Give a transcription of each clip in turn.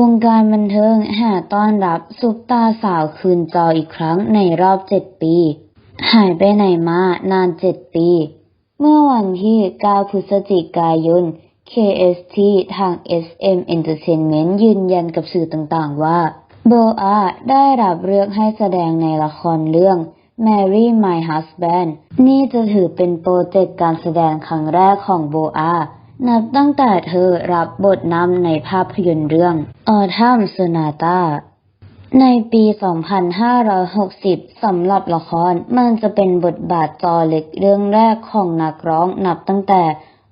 วงการบันเทิงแห่ต้อนรับซุปตาสาวคืนจออีกครั้งในรอบ 7 ปี หายไปไหนมานาน 7 ปี เมื่อวันที่ 9 พฤศจิกายน KST ทาง SM Entertainment ยืนยันกับสื่อต่างๆว่า โบอาได้รับเลือกให้แสดงในละครเรื่อง Marry My Husband นี่จะถือเป็นโปรเจกต์การแสดงครั้งแรกของโบอา นับตั้งแต่เธอรับบทนำในภาพยนตร์เรื่อง Autumn Sonata ในปี 2560 สำหรับละครมันจะเป็นบทบาทจอเล็กเรื่องแรกของนักร้องนับตั้งแต่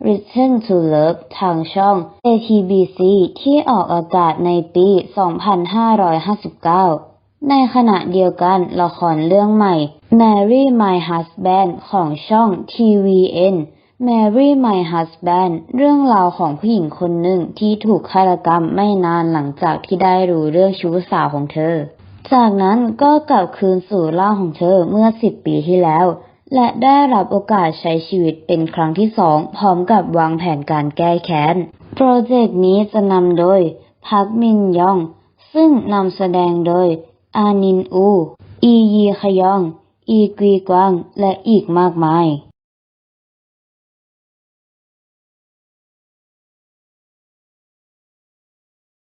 Return to Love ทางช่อง ATBC ที่ออกอากาศในปี 2559 ในขณะเดียวกันละครเรื่องใหม่ Marry My Husband ของช่อง TVN Marry My Husband เรื่องราวของผู้หญิงคนหนึ่งที่ถูกฆาตกรรมไม่นานหลังจากที่ได้รู้เรื่องชู้สาวของเธอ จากนั้นก็กลับคืนสู่ร่างของเธอเมื่อ10ปีที่แล้ว และได้รับโอกาสใช้ชีวิตเป็นครั้งที่สองพร้อมกับวางแผนการแก้แค้น โปรเจกต์นี้จะนำโดยพักมินยอง ซึ่งนำแสดงโดย อานินอู อียีขยอง อีกรีกวางและอีกมากมาย